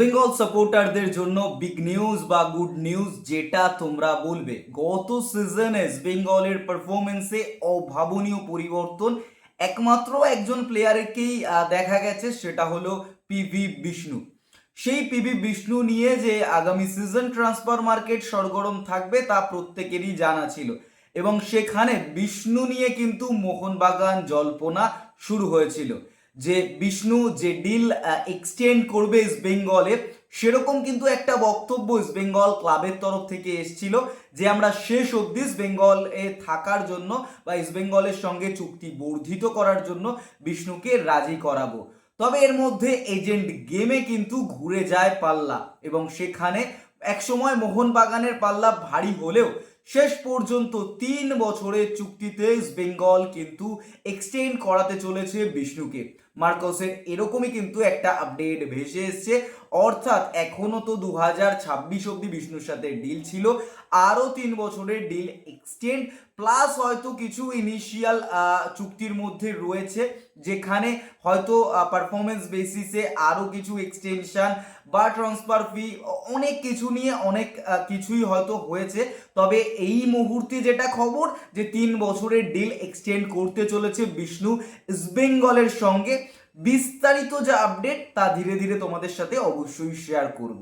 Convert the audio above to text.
ইস্টবেঙ্গল সাপোর্টারদের জন্য big news বা গুড নিউজ যেটা তোমরা বলবে। গত সিজনে বেঙ্গলের পারফরমেন্সে অভাবনীয় পরিবর্তন। একমাত্র একজন প্লেয়ারকেই দেখা গেছে, সেটা হলো পিভি বিষ্ণু সেই পিভি বিষ্ণু নিয়ে যে আগামী সিজন ট্রান্সফার মার্কেট সরগরম থাকবে, তা প্রত্যেকেরই জানা ছিল। এবং সেখানে বিষ্ণু নিয়ে কিন্তু মোহনবাগান জল্পনা শুরু হয়েছিল। যে বিষ্ণু যে ডিল এক্সটেন্ড করবে ইস্ট বেঙ্গলে সেরকম কিন্তু একটা বক্তব্য ইস্ট বেঙ্গল ক্লাবের তরফ থেকে এসেছিল যে আমরা শেষ অবধি ইস্ট বেঙ্গল থাকার জন্য বা ইস্ট বেঙ্গলের সঙ্গে চুক্তি বর্ধিত করার জন্য বিষ্ণুকে রাজি করাবো। তবে এর মধ্যে এজেন্ট গেমে কিন্তু ঘুরে যায় পাল্লা এবং সেখানে একসময় মোহনবাগানের পাল্লা ভারী হলেও শেষ পর্যন্ত তিন বছরের চুক্তিতে বেঙ্গল কিন্তু এক্সটেন্ড করাতে চলেছে বিষ্ণুকে। মার্কসের এরকমই কিন্তু একটা আপডেট ভেসে এসছে। অর্থাৎ এখনও তো দু হাজার ছাব্বিশ অব্দি বিষ্ণুর সাথে ডিল ছিল। আরও তিন বছরের ডিল এক্সটেন্ড, প্লাস হয়তো কিছু ইনিশিয়াল চুক্তির মধ্যে রয়েছে, যেখানে হয়তো পারফরমেন্স বেসিসে আরও কিছু এক্সটেনশন বা ট্রান্সফার ফি অনেক কিছু নিয়ে অনেক কিছুই হয়তো হয়েছে। তবে এই মুহূর্তে যেটা খবর যে তিন বছরের ডিল এক্সটেন্ড করতে চলেছে বিষ্ণু ইস্টবেঙ্গলের সঙ্গে। বিস্তারিত যা আপডেট তা ধীরে ধীরে তোমাদের সাথে অবশ্যই শেয়ার করব।